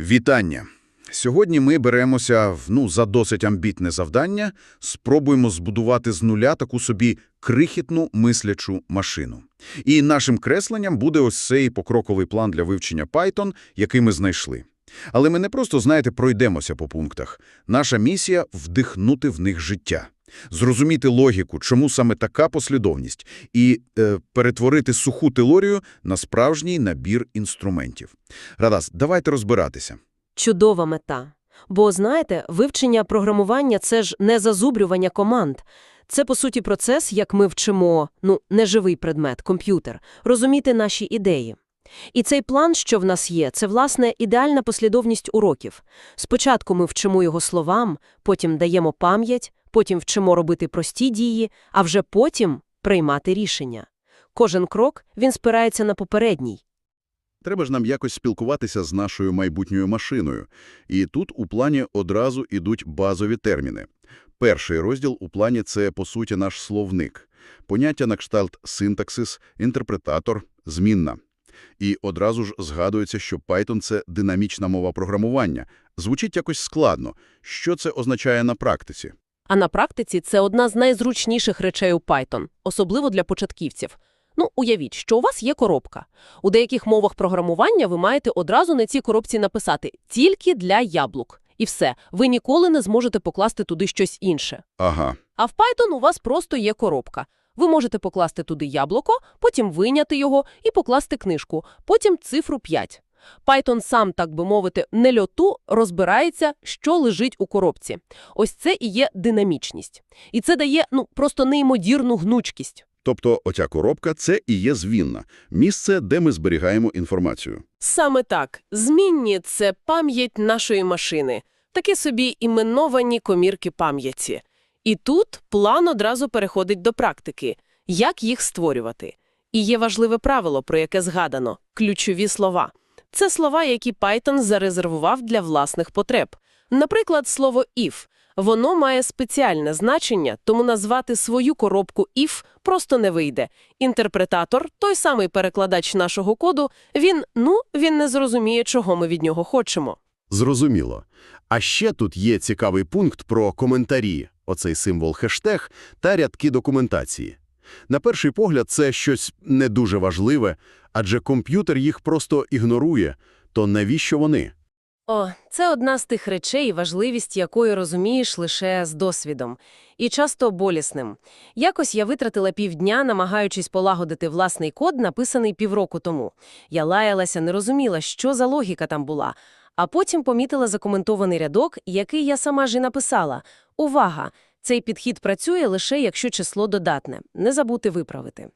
Вітання! Сьогодні ми беремося ну, за досить амбітне завдання, спробуємо збудувати з нуля таку собі крихітну мислячу машину. І нашим кресленням буде ось цей покроковий план для вивчення Python, який ми знайшли. Але ми не просто, знаєте, пройдемося по пунктах. Наша місія – вдихнути в них життя. Зрозуміти логіку, чому саме така послідовність, і е, перетворити суху теорію на справжній набір інструментів. Радас, давайте розбиратися. Чудова мета. Бо, знаєте, вивчення програмування – це ж не зазубрювання команд. Це, по суті, процес, як ми вчимо, ну, неживий предмет, комп'ютер, розуміти наші ідеї. І цей план, що в нас є, це, власне, ідеальна послідовність уроків. Спочатку ми вчимо його словам, потім даємо пам'ять, потім вчимо робити прості дії, а вже потім приймати рішення. Кожен крок, він спирається на попередній. Треба ж нам якось спілкуватися з нашою майбутньою машиною. І тут у плані одразу ідуть базові терміни. Перший розділ у плані – це, по суті, наш словник. Поняття на кшталт синтаксис, інтерпретатор, змінна. І одразу ж згадується, що Python – це динамічна мова програмування. Звучить якось складно. Що це означає на практиці? А на практиці це одна з найзручніших речей у Python, особливо для початківців. Ну, уявіть, що у вас є коробка. У деяких мовах програмування ви маєте одразу на цій коробці написати «тільки для яблук». І все, ви ніколи не зможете покласти туди щось інше. Ага. А в Python у вас просто є коробка. Ви можете покласти туди яблуко, потім виняти його і покласти книжку, потім цифру 5. Python сам, так би мовити, не льоту розбирається, що лежить у коробці. Ось це і є динамічність. І це дає, ну, просто неймовірну гнучкість. Тобто оця коробка – це і є звінна. Місце, де ми зберігаємо інформацію. Саме так. Змінні – це пам'ять нашої машини. Такі собі іменовані комірки пам'яті. І тут план одразу переходить до практики. Як їх створювати? І є важливе правило, про яке згадано – ключові слова. Це слова, які Python зарезервував для власних потреб. Наприклад, слово «if». Воно має спеціальне значення, тому назвати свою коробку if просто не вийде. Інтерпретатор, той самий перекладач нашого коду, він, ну, він не зрозуміє, чого ми від нього хочемо. Зрозуміло. А ще тут є цікавий пункт про коментарі, оцей символ хештег та рядки документації. На перший погляд це щось не дуже важливе, адже комп'ютер їх просто ігнорує. То навіщо вони? О, це одна з тих речей, важливість якої розумієш лише з досвідом. І часто болісним. Якось я витратила півдня, намагаючись полагодити власний код, написаний півроку тому. Я лаялася, не розуміла, що за логіка там була. А потім помітила закоментований рядок, який я сама ж і написала. Увага! Цей підхід працює лише якщо число додатне. Не забути виправити.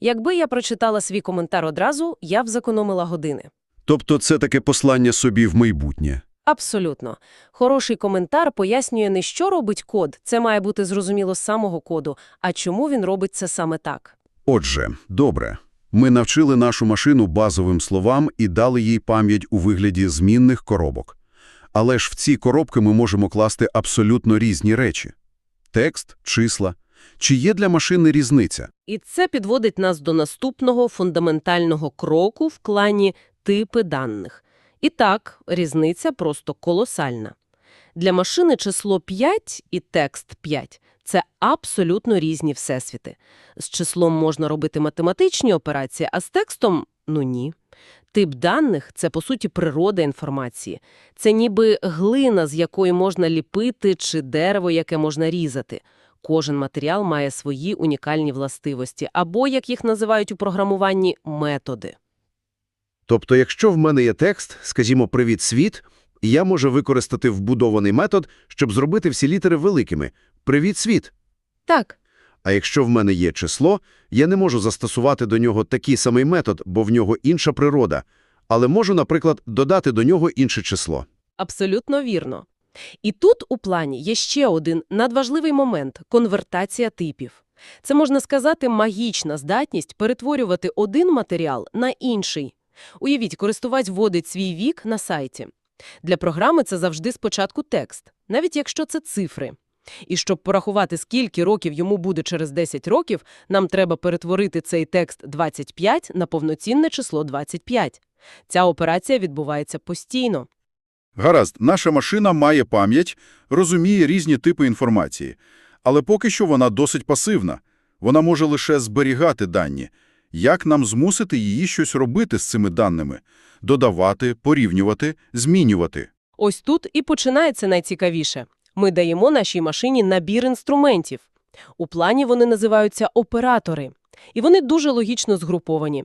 Якби я прочитала свій коментар одразу, я б зекономила години. Тобто це таке послання собі в майбутнє. Абсолютно. Хороший коментар пояснює не що робить код, це має бути зрозуміло з самого коду, а чому він робить це саме так. Отже, добре. Ми навчили нашу машину базовим словам і дали їй пам'ять у вигляді змінних коробок. Але ж в ці коробки ми можемо класти абсолютно різні речі. Текст, числа. Чи є для машини різниця? І це підводить нас до наступного фундаментального кроку в клані типи даних. І так, різниця просто колосальна. Для машини число 5 і текст 5 – це абсолютно різні всесвіти. З числом можна робити математичні операції, а з текстом – ну ні. Тип даних – це, по суті, природа інформації. Це ніби глина, з якої можна ліпити, чи дерево, яке можна різати. Кожен матеріал має свої унікальні властивості, або, як їх називають у програмуванні, методи. Тобто, якщо в мене є текст, скажімо, «Привіт, світ», я можу використати вбудований метод, щоб зробити всі літери великими «Привіт, світ». Так, А якщо в мене є число, я не можу застосувати до нього такий самий метод, бо в нього інша природа, але можу, наприклад, додати до нього інше число. Абсолютно вірно. І тут у плані є ще один надважливий момент – конвертація типів. Це, можна сказати, магічна здатність перетворювати один матеріал на інший. Уявіть, користувач вводить свій вік на сайті. Для програми це завжди спочатку текст, навіть якщо це цифри. І щоб порахувати, скільки років йому буде через 10 років, нам треба перетворити цей текст 25 на повноцінне число 25. Ця операція відбувається постійно. Гаразд, наша машина має пам'ять, розуміє різні типи інформації. Але поки що вона досить пасивна. Вона може лише зберігати дані. Як нам змусити її щось робити з цими даними? Додавати, порівнювати, змінювати. Ось тут і починається найцікавіше. Ми даємо нашій машині набір інструментів. У плані вони називаються оператори. І вони дуже логічно згруповані.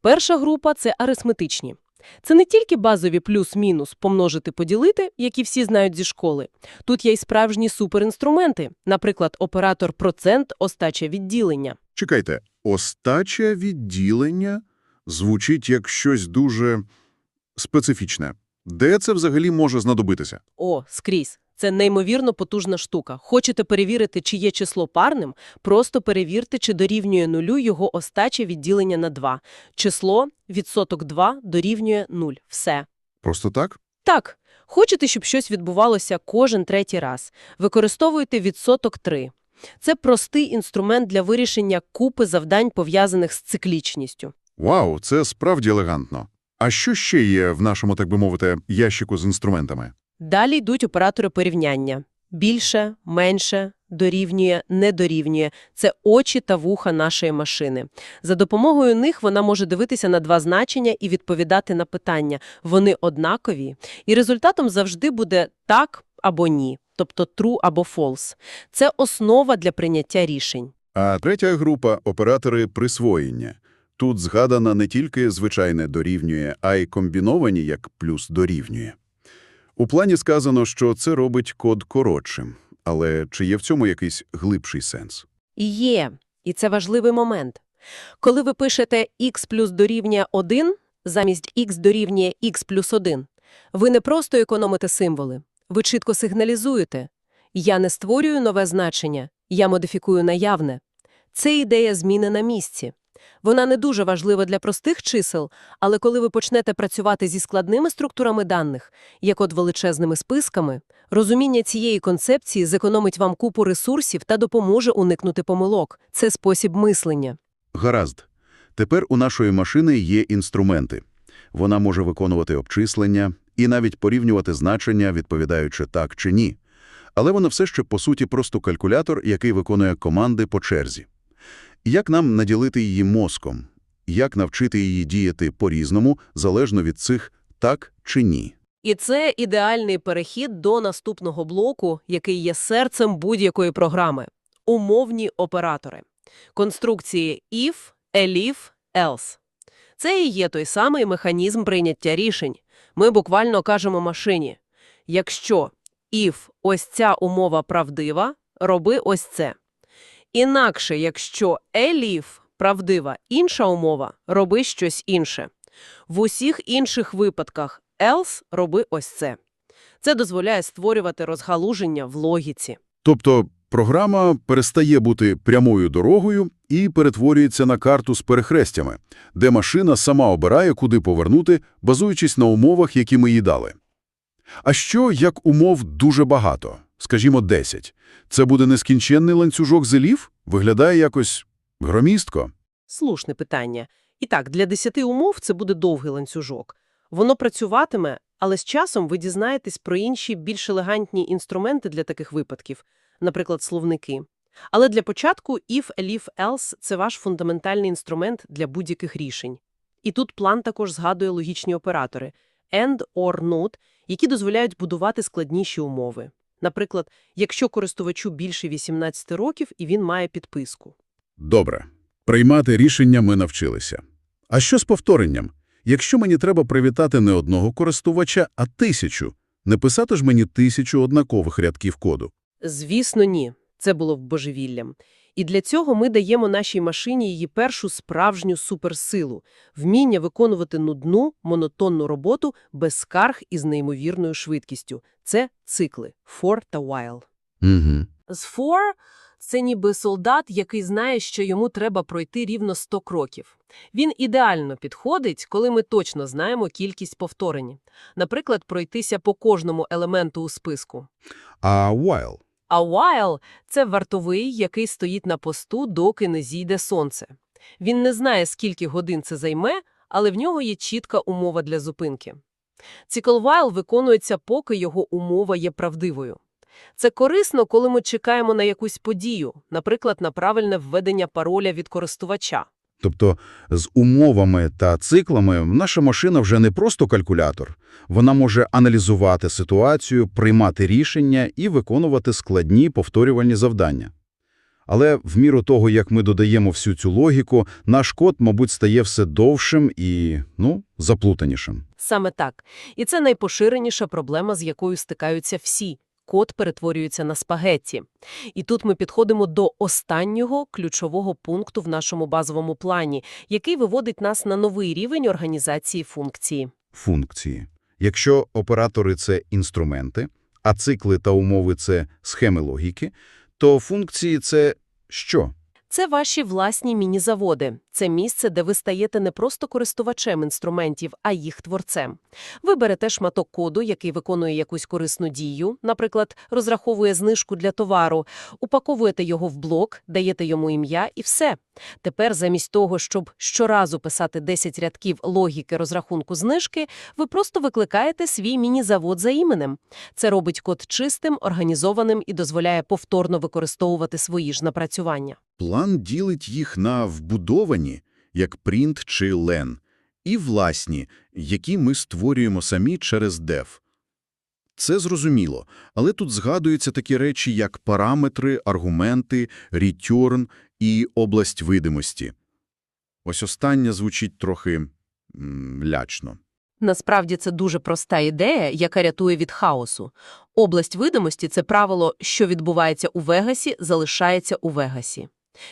Перша група – це арифметичні. Це не тільки базові плюс-мінус помножити-поділити, які всі знають зі школи. Тут є й справжні суперінструменти, наприклад, оператор процент, остача відділення. Чекайте, остача відділення звучить як щось дуже специфічне. Де це взагалі може знадобитися? О, скрізь. Це неймовірно потужна штука. Хочете перевірити, чи є число парним? Просто перевірте, чи дорівнює нулю його остаче відділення на 2. Число відсоток 2 дорівнює 0. Все. Просто так? Так, хочете, щоб щось відбувалося кожен третій раз? Використовуйте відсоток 3. Це простий інструмент для вирішення купи завдань, пов'язаних з циклічністю. Вау, це справді елегантно. А що ще є в нашому, так би мовити, ящику з інструментами? Далі йдуть оператори порівняння. Більше, менше, дорівнює, не дорівнює. Це очі та вуха нашої машини. За допомогою них вона може дивитися на два значення і відповідати на питання. Вони однакові. І результатом завжди буде так або ні, тобто true або false. Це основа для прийняття рішень. А третя група – оператори присвоєння. Тут згадана не тільки звичайне дорівнює, а й комбіновані як плюс дорівнює. У плані сказано, що це робить код коротшим. Але чи є в цьому якийсь глибший сенс? Є, і це важливий момент. Коли ви пишете x плюс дорівнює 1 замість x дорівнює x плюс 1, ви не просто економите символи, ви чітко сигналізуєте. Я не створюю нове значення, я модифікую наявне. Це ідея зміни на місці. Вона не дуже важлива для простих чисел, але коли ви почнете працювати зі складними структурами даних, як от величезними списками, розуміння цієї концепції зекономить вам купу ресурсів та допоможе уникнути помилок. Це спосіб мислення. Гаразд. Тепер у нашої машини є інструменти. Вона може виконувати обчислення і навіть порівнювати значення, відповідаючи так чи ні. Але вона все ще, по суті, просто калькулятор, який виконує команди по черзі. Як нам наділити її мозком? Як навчити її діяти по-різному, залежно від цих «так» чи «ні»? І це ідеальний перехід до наступного блоку, який є серцем будь-якої програми – умовні оператори. Конструкції if, elif, else. Це і є той самий механізм прийняття рішень. Ми буквально кажемо машині, якщо if ось ця умова правдива, роби ось це. Інакше, якщо elif правдива інша умова, роби щось інше. В усіх інших випадках else роби ось це. Це дозволяє створювати розгалуження в логіці. Тобто програма перестає бути прямою дорогою і перетворюється на карту з перехрестями, де машина сама обирає, куди повернути, базуючись на умовах, які ми їй дали. А що, як умов дуже багато? Скажімо, 10. Це буде нескінченний ланцюжок зелів? Виглядає якось громістко. Слушне питання. І так, для 10 умов це буде довгий ланцюжок. Воно працюватиме, але з часом ви дізнаєтесь про інші більш елегантні інструменти для таких випадків, наприклад, словники. Але для початку if, elif, else – це ваш фундаментальний інструмент для будь-яких рішень. І тут план також згадує логічні оператори and, or, not, які дозволяють будувати складніші умови. Наприклад, якщо користувачу більше 18 років і він має підписку. Добре. Приймати рішення ми навчилися. А що з повторенням? Якщо мені треба привітати не одного користувача, а тисячу, не писати ж мені тисячу однакових рядків коду. Звісно, ні. Це було б божевіллям. І для цього ми даємо нашій машині її першу справжню суперсилу – вміння виконувати нудну, монотонну роботу без скарг і з неймовірною швидкістю. Це цикли for та while. Угу. З for – це ніби солдат, який знає, що йому треба пройти рівно 100 кроків. Він ідеально підходить, коли ми точно знаємо кількість повторень. Наприклад, пройтися по кожному елементу у списку. А while? А while – це вартовий, який стоїть на посту, доки не зійде сонце. Він не знає, скільки годин це займе, але в нього є чітка умова для зупинки. Цикл while виконується, поки його умова є правдивою. Це корисно, коли ми чекаємо на якусь подію, наприклад, на правильне введення пароля від користувача. Тобто з умовами та циклами наша машина вже не просто калькулятор. Вона може аналізувати ситуацію, приймати рішення і виконувати складні повторювальні завдання. Але в міру того, як ми додаємо всю цю логіку, наш код, мабуть, стає все довшим і, ну, заплутанішим. Саме так. І це найпоширеніша проблема, з якою стикаються всі. Код перетворюється на спагетті. І тут ми підходимо до останнього ключового пункту в нашому базовому плані, який виводить нас на новий рівень організації функції. Функції. Якщо оператори – це інструменти, а цикли та умови – це схеми логіки, то функції – це що? Це ваші власні міні-заводи. Це місце, де ви стаєте не просто користувачем інструментів, а їх творцем. Ви берете шматок коду, який виконує якусь корисну дію, наприклад, розраховує знижку для товару, упаковуєте його в блок, даєте йому ім'я і все. Тепер замість того, щоб щоразу писати 10 рядків логіки розрахунку знижки, ви просто викликаєте свій міні-завод за іменем. Це робить код чистим, організованим і дозволяє повторно використовувати свої ж напрацювання. План ділить їх на вбудовані, як print чи len, і власні, які ми створюємо самі через dev. Це зрозуміло, але тут згадуються такі речі, як параметри, аргументи, return і область видимості. Ось остання звучить трохи м, лячно. Насправді це дуже проста ідея, яка рятує від хаосу. Область видимості – це правило, що відбувається у Вегасі, залишається у Вегасі.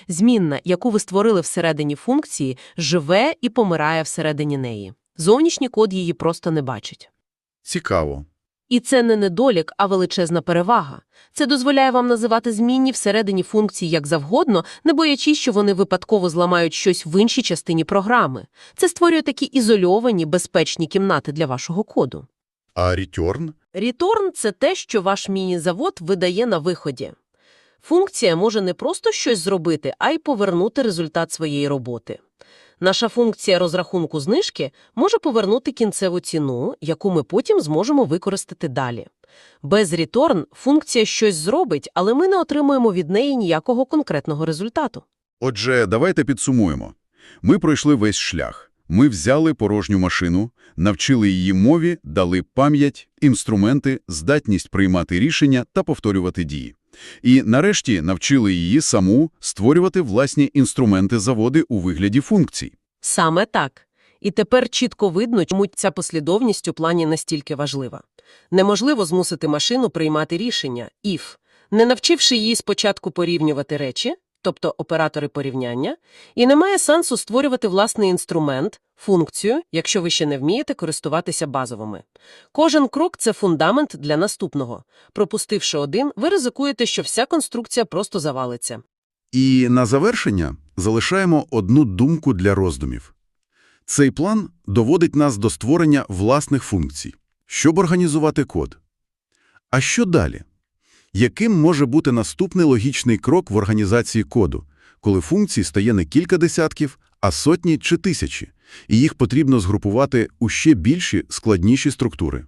Змінна, яку ви створили всередині функції, живе і помирає всередині неї. Зовнішній код її просто не бачить. Цікаво. І це не недолік, а величезна перевага. Це дозволяє вам називати змінні всередині функцій як завгодно, не боячись, що вони випадково зламають щось в іншій частині програми. Це створює такі ізольовані, безпечні кімнати для вашого коду. А return? Return – це те, що ваш міні-завод видає на виході. Функція може не просто щось зробити, а й повернути результат своєї роботи. Наша функція розрахунку знижки може повернути кінцеву ціну, яку ми потім зможемо використати далі. Без return функція щось зробить, але ми не отримуємо від неї ніякого конкретного результату. Отже, давайте підсумуємо. Ми пройшли весь шлях. Ми взяли порожню машину, навчили її мові, дали пам'ять, інструменти, здатність приймати рішення та повторювати дії. І нарешті навчили її саму створювати власні інструменти-заводи у вигляді функцій. Саме так. І тепер чітко видно, чому ця послідовність у плані настільки важлива. Неможливо змусити машину приймати рішення if, не навчивши її спочатку порівнювати речі, тобто оператори порівняння, і немає сенсу створювати власний інструмент, функцію, якщо ви ще не вмієте користуватися базовими. Кожен крок – це фундамент для наступного. Пропустивши один, ви ризикуєте, що вся конструкція просто завалиться. І на завершення залишаємо одну думку для роздумів. Цей план доводить нас до створення власних функцій, щоб організувати код. А що далі? Яким може бути наступний логічний крок в організації коду, коли функцій стає не кілька десятків, а сотні чи тисячі, і їх потрібно згрупувати у ще більші, складніші структури?